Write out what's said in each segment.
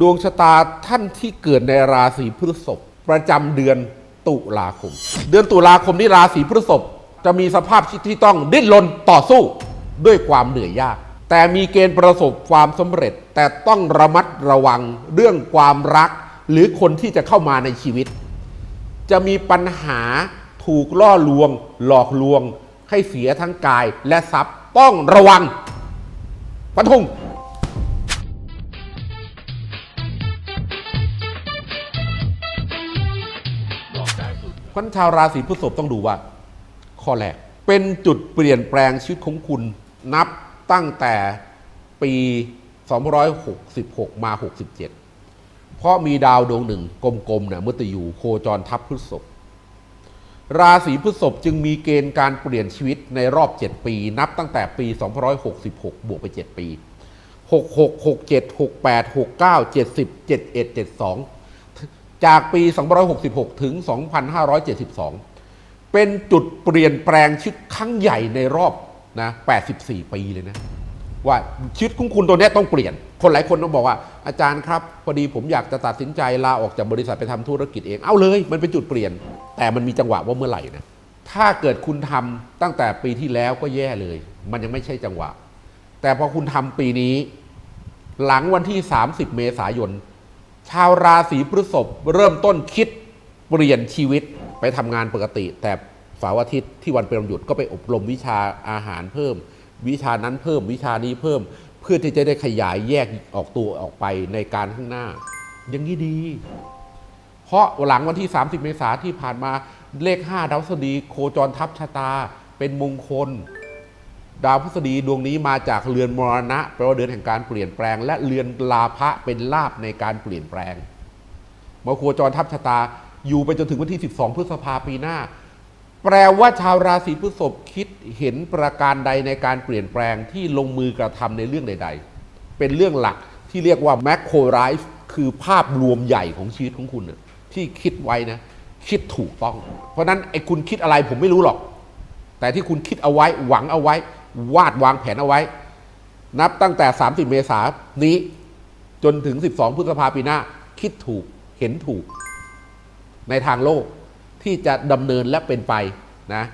ดวงชะตาท่านที่เกิดในราศีพฤษภประจำเดือนตุลาคม เดือนตุลาคมนี้ราศีพฤษภจะมีสภาพที่ต้องดิ้นรนต่อสู้ด้วยความเหนื่อยยาก แต่มีเกณฑ์ประสบความสำเร็จ แต่ต้องระมัดระวังเรื่องความรัก หรือคนที่จะเข้ามาในชีวิต จะมีปัญหาถูกล่อลวง หลอกลวง ให้เสียทั้งกายและทรัพย์ต้องระวังฟันธง พราะฉะนั้นชาวราศีพฤษภต้องดูว่า ข้อแรกเป็นจุดเปลี่ยนแปลงชีวิตของคุณนับตั้งแต่ปี 266 มา 67 เพราะมีดาวดวงหนึ่งกลมๆเนี่ยมุตยูโคจรทับพฤษภราศีพฤษภจึงมีเกณฑ์การเปลี่ยนชีวิตในรอบ 7 ปี นับตั้งแต่ปี 266 บวกไป 7 ปี 66 67 68 69 70 71 72 จากปี 2566 ถึง 2572 เป็นจุดเปลี่ยนแปลงชีวิตครั้งใหญ่ในรอบนะ 84 ปีเลยนะ ว่าชีวิตของคุณตัวนี้ต้องเปลี่ยน คนหลายคนต้องบอกว่า อาจารย์ครับ พอดีผมอยากจะตัดสินใจลาออกจากบริษัทไปทำธุรกิจเอง เอาเลย มันเป็นจุดเปลี่ยน แต่มันมีจังหวะว่าเมื่อไหร่นะ ถ้าเกิดคุณทำตั้งแต่ปีที่แล้วก็แย่เลย มันยังไม่ใช่จังหวะ แต่พอคุณทำปีนี้ หลังวันที่ 30 เมษายน ชาวราศีพฤษภเริ่มต้นคิดเปลี่ยนชีวิตไปทำงานปกติ แต่เสาร์อาทิตย์ที่วันเป็นวันหยุดก็ไปอบรมวิชาอาหารเพิ่ม วิชานั้นเพิ่มวิชานี้เพิ่ม เพื่อที่จะได้ขยายแยกออกตัวออกไปในการข้างหน้า อย่างนี้ดี เพราะหลังวันที่ 30 เมษาที่ผ่านมาเลข 5 ดาวพฤษฎีโคจรทับชะตา เป็นมงคล ดาวพฤษฎีดวงนี้มาจากเรือนมรณะแปลว่าเดือนแห่งการเปลี่ยนแปลง และเรือนลาภะเป็นลาบในการเปลี่ยนแปลงมาโคจรทับชะตาอยู่ไปจนถึงวันที่ 12 พฤษภาปีหน้า แปลว่าชาวราศีพฤษภคิดเห็นประการใดในการเปลี่ยนแปลงที่ลงมือกระทำในเรื่องใด ๆ เป็นเรื่องหลักที่เรียกว่าแมคโครไรฟ์คือภาพรวมใหญ่ของชีวิตของคุณน่ะที่คิดไว้นะคิดถูกต้อง เพราะนั้นไอ้คุณคิดอะไรผมไม่รู้หรอก แต่ที่คุณคิดเอาไว้หวังเอาไว้ วาดวางแผนเอาไว้ นับตั้งแต่ 30 เมษายนนี้จนถึง 12 พฤษภาปีหน้า คิดถูกเห็นถูก ในทางโลกที่จะดำเนินและเป็นไปนะ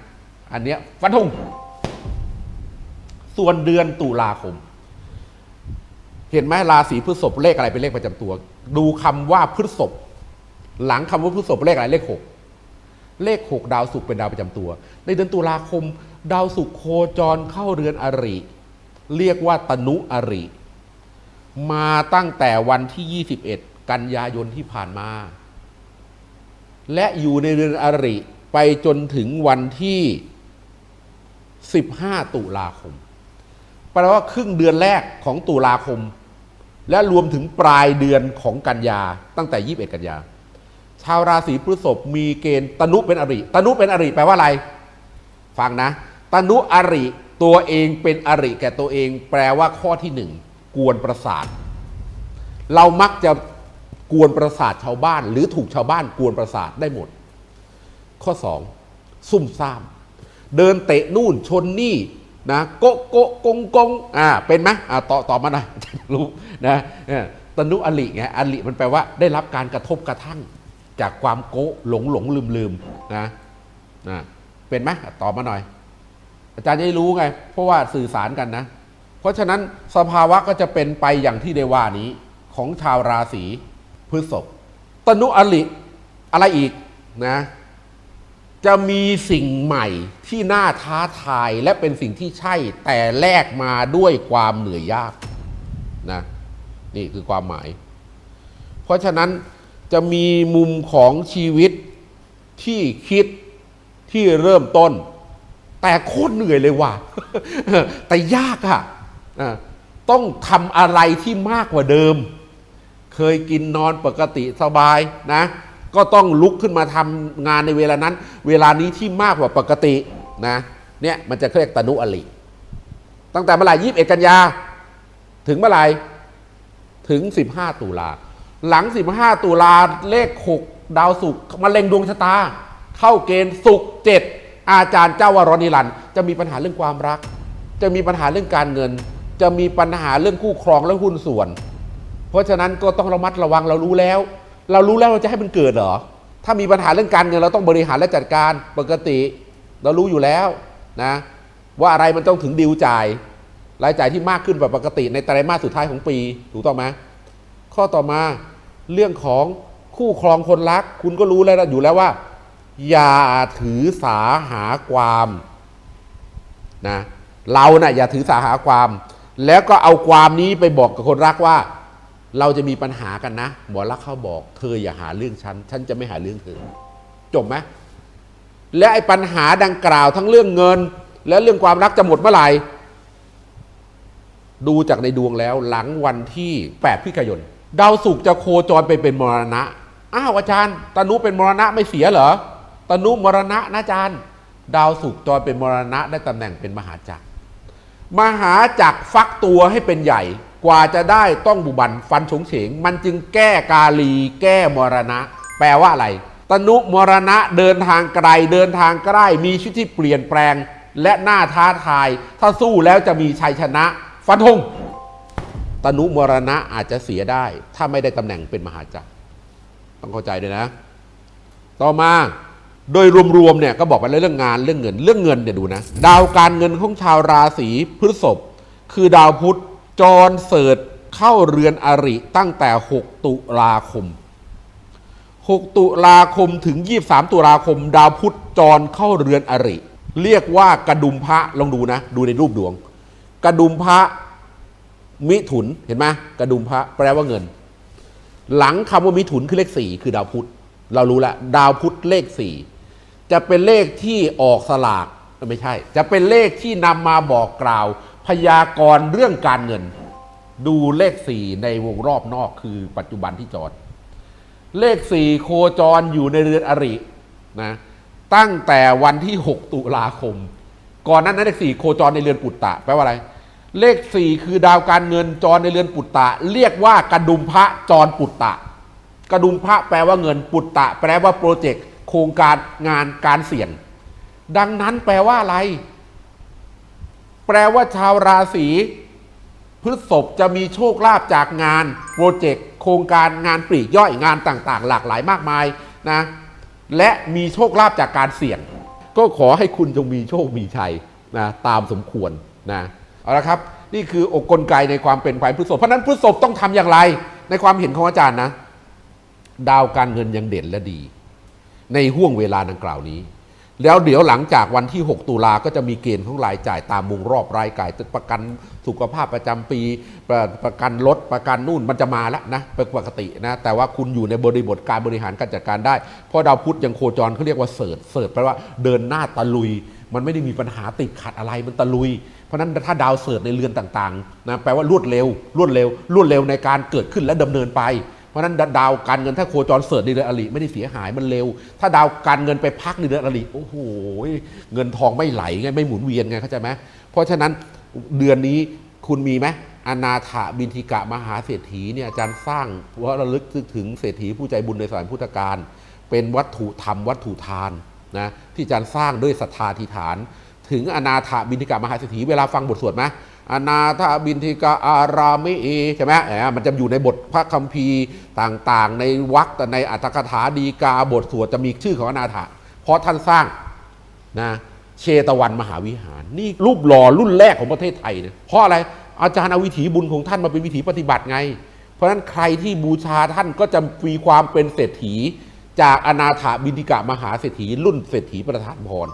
อันเนี้ยฟันธงส่วนเดือนตุลาคม เห็นไหมราศีพฤษภเลขอะไรเป็นเลขประจำตัว ดูคำว่าพฤษภหลังคำว่าพฤษภเลขอะไรเลขหกเลขหกดาวศุกร์เป็นดาวประจำตัว ในเดือนตุลาคม ดาวศุกร์โคจรเข้าเรือนอริ เรียกว่าตนุอริ มาตั้งแต่วันที่ 21 กันยายนที่ผ่านมา และอยู่ในเรือนอริไปจนถึงวันที่ 15 ตุลาคม แปลว่าครึ่งเดือนแรกของตุลาคม และรวมถึงปลายเดือนของกันยาตั้งแต่ 21 กันยา ชาวราศีพฤษภมีเกณฑ์ตนุเป็นอริ ตนุเป็นอริแปลว่าอะไร ฟังนะ ตนุอริตัวเองเป็นอริแก่ตัวเอง แปลว่าข้อที่หนึ่งกวนประสาท เรามักจะกวนประสาทชาวบ้าน หรือถูกชาวบ้านกวนประสาทได้หมด ข้อสองซุ่มซ่าม เดินเตะนู่นชนนี่นะโกโกกงกงอ่าเป็นไหมอ่าต่อต่อมาหน่อยรู้นะตนุอลิไงอลิมันแปลว่าได้รับการกระทบกระทั่ง จากความโกหลงหลงลืมลืมนะนะเป็นไหมตอบมาหน่อย อาจารย์จะได้รู้ไง เพราะว่าสื่อสารกันนะ เพราะฉะนั้นสภาวะก็จะเป็นไปอย่างที่ได้ว่านี้ของชาวราศีพฤษภตนุอลิอะไรอีกนะ จะมีสิ่งใหม่ที่น่าท้าทายและเป็นสิ่งที่ใช่แต่แลกมาด้วยความเหนื่อยยากนะนี่คือความหมาย เพราะฉะนั้นจะมีมุมของชีวิตที่คิดที่เริ่มต้น แต่โคตรเหนื่อยเลยว่ะแต่ยากอะอะต้องทำอะไรที่มากกว่าเดิม เคยกินนอนปกติสบายนะ ก็ต้องลุกขึ้นมาทำงานในเวลานั้น เวลานี้ที่มากกว่าปกตินะเนี่ยมันจะเรียกตนุอลิตั้งแต่เมื่อไหร่ยี่สิบเอ็ดกันยา ถึงเมื่อไหร่ถึง15ตุลา หลัง15ตุลาเลข6ดาวศุกร์มาเล็งดวงชะตา เข้าเกณฑ์ศุกร์เจ็ด อาจารย์เจ้าวรนิรันด์จะมีปัญหาเรื่องความรัก จะมีปัญหาเรื่องการเงิน จะมีปัญหาเรื่องคู่ครองและหุ้นส่วน เพราะฉะนั้นก็ต้องระมัดระวังเรารู้แล้ว เรารู้แล้วเราจะให้มันเกิดเหรอถ้ามีปัญหาเรื่องการเงินเราต้องบริหารและจัดการปกติ เรารู้อยู่แล้วนะว่าอะไรมันต้องถึงดิวจ่าย รายจ่ายที่มากขึ้นกว่าปกติในไตรมาสสุดท้ายของปีถูกต้องไหมข้อต่อมาเรื่องของคู่ครองคนรัก คุณก็รู้แล้วอยู่แล้วว่า อย่าถือสาหาความนะเรานะ่ะอย่าถือสาหาความ แล้วก็เอาความนี้ไปบอกกับคนรักว่า เราจะมีปัญหากันนะหมอรักเขาบอก เธออย่าหาเรื่องฉัน ฉันจะไม่หาเรื่องเธอจบไหมและไอ้ปัญหาดังกล่าวทั้งเรื่องเงิน และเรื่องความรักจะหมดเมื่อไหร่ดูจากในดวงแล้วหลังวันที่ 8 พิกายน ดาวศุกร์จะโคจรไปเป็นมรณะ อ้าวอาจารย์ตนุเป็นมรณะไม่เสียเหรอ ตนุมรณะนะอาจารย์ ดาวศุกร์จรเป็นมรณะได้ตำแหน่งเป็นมหาจักร มหาจักรฟักตัวให้เป็นใหญ่กว่าจะได้ต้องบุบันฟันฉงเฉง มันจึงแก้กาลี แก้มรณะ แปลว่าอะไร ตนุมรณะเดินทางไกลเดินทางใกล้มีชีวิตที่เปลี่ยนแปลง และหน้าท้าทาย ถ้าสู้แล้วจะมีชัยชนะ ฟันธงตนุมรณะอาจจะเสียได้ ถ้าไม่ได้ตำแหน่งเป็นมหาจักร ต้องเข้าใจด้วยนะ ต่อมา โดยรวมๆเนี่ยก็บอกไปแล้วเรื่องงานเรื่องเงินเรื่องเงินเนี่ยดูนะ ดาวการเงินของชาวราศีพฤษภคือดาวพุธจรเสริฐเข้าเรือนอริตั้งแต่ 6 ตุลาคม 6 ตุลาคมถึง 23 ตุลาคม ดาวพุธจรเข้าเรือนอริ เรียกว่ากระดุมพระลองดูนะ ดูในรูปดวง กระดุมพระมิถุนเห็นไหมกระดุมพระแปลว่าเงิน หลังคำว่ามิถุนคือเลขสี่คือดาวพุธเรารู้แล้วดาวพุธเลขสี่ จะเป็นเลขที่ออกสลากไม่ใช่ จะเป็นเลขที่นำมาบอกกล่าว พยากรณ์เรื่องการเงิน ดูเลขสี่ในวงรอบนอกคือปัจจุบันที่จอด เลขสี่โคจรอยู่ในเรือนอรินะตั้งแต่วันที่ 6 ตุลาคม ก่อนนั้นนะเลขสี่โคจรในเรือนปุตตะแปลว่าอะไร เลขสี่คือดาวการเงินจรในเรือนปุตตะ เรียกว่ากระดุมพระจรปุตตะกระดุมพระแปลว่าเงินปุตตะ แปลว่าโปรเจกต์ โครงการงานการเสี่ยง ดังนั้นแปลว่าอะไร แปลว่าชาวราศีพฤษภจะมีโชคลาภจากงานโปรเจกต์โครงการงานปลีกย่อยงานต่างๆ หลากหลายมากมายนะ และมีโชคลาภจากการเสี่ยง ก็ขอให้คุณจงมีโชคมีชัยนะตามสมควรนะเอาละครับ นี่คืออกกลไกในความเป็นไปพฤษภเพราะฉะนั้นพฤษภต้องทำอย่างไร ในความเห็นของอาจารย์นะ ดาวการเงินยังเด่นและดี ในห่วงเวลาดังกล่าวนี้ แล้วเดี๋ยวหลังจากวันที่ 6 ตุลาก็จะมีเกณฑ์ของรายจ่ายตามวงรอบรายจ่ายประกันสุขภาพประจำปี ประประกันรถประกันนู่นมันจะมาแล้วนะเป็นปกตินะแต่ว่าคุณอยู่ในบริบทการบริหารการจัดการได้ เพราะดาวพุธยังโคจรเขาเรียกว่าเสิร์ชเสิร์ชแปลว่าเดินหน้าตะลุย มันไม่ได้มีปัญหาติดขัดอะไรมันตะลุย เพราะฉะนั้นถ้าดาวเสิร์ชในเรือนต่างๆนะแปลว่ารวดเร็วรวดเร็วรวดเร็วในการเกิดขึ้นและดำเนินไป เพราะนั้นดาวการเงินถ้าโคจรเสิร์ชในเรือนอริไม่ได้เสียหายมันเร็ว ถ้าดาวการเงินไปพักในเรือนอริโอ้โหเงินทองไม่ไหลไงไม่หมุนเวียนไงเข้าใจไหมเพราะฉะนั้นเดือนนี้คุณมีไหมอนาถบินทิกะมหาเศรษฐีเนี่ยอาจารย์สร้างว่าระลึกถึงเศรษฐีผู้ใจบุญในสมัยพุทธกาลเป็นวัตถุธรรมวัตถุทานนะที่อาจารย์สร้างด้วยศรัทธาธิฐาน ถึงอนาถบินทิกะมหาเศรษฐีเวลาฟังบทสวดไหมอนาถบินทิกะอารามิเอใช่ไหมมมันจะอยู่ในบทพระคัมภีร์ต่างๆ ในวรรคในอัตถกถาดีกาบทสวดจะมีชื่อของอนาถะเพราะท่านสร้างนะเชตวันมหาวิหาร นี่รูปหล่อรุ่นแรกของประเทศไทยนะเพราะอะไรอาจารย์เอาวิถีบุญของท่านมาเป็นวิถีปฏิบัติไง เพราะฉะนั้นใครที่บูชาท่านก็จะมีความเป็นเศรษฐี จากอนาถาบินทิกะมหาเศรษฐีรุ่นเศรษฐีประธานพร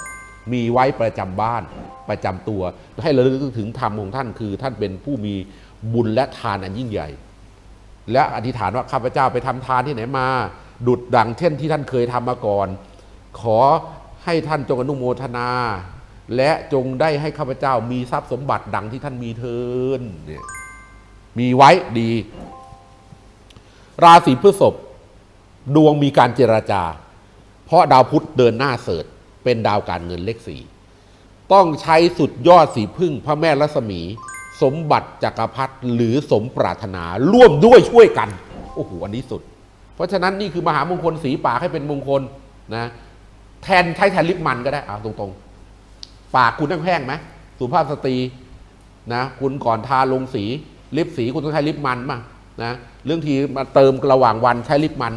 มีไว้ประจำบ้านประจำตัว ให้ระลึกถึงธรรมของท่านคือ ท่านเป็นผู้มีบุญและทานอันยิ่งใหญ่ และอธิษฐานว่าข้าพเจ้าไปทำทานที่ไหนมา ดุดดังเช่นที่ท่านเคยทำมาก่อน ขอให้ท่านจงอนุโมทนา และจงได้ให้ข้าพเจ้ามีทรัพย์สมบัติดังที่ท่านมีเทินเนี่ยมีไว้ดี ราศีพฤษภดวงมีการเจราจา เพราะดาวพุธเดินหน้าเสริฐ เป็นดาวการเงินเลขสี่ต้องใช้สุดยอดสีพึ่งพระแม่รัศมี สมบัติจักรพรรดิหรือสมปรารถนาร่วมด้วยช่วยกันโอ้โหอันนี้สุด เพราะฉะนั้นนี่คือมหามงคลสีปากให้เป็นมงคลนะแทนใช้แทนลิปมันก็ได้เอาตรงๆ ปากคุณต้องแห้งไหมสุภาพสตรีนะคุณก่อนทาลงสีลิปสีคุณต้องใช้ลิปมันมานะเรื่องทีมาเติมระหว่างวันใช้ลิปมัน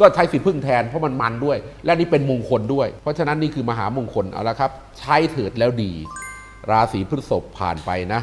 ก็ใช้สีพึ่งแทนเพราะมันมันด้วย และนี่เป็นมงคลด้วย เพราะฉะนั้นนี่คือมหามงคลเอาละครับ ใช้เถิดแล้วดี ราศีพฤษภผ่านไปนะ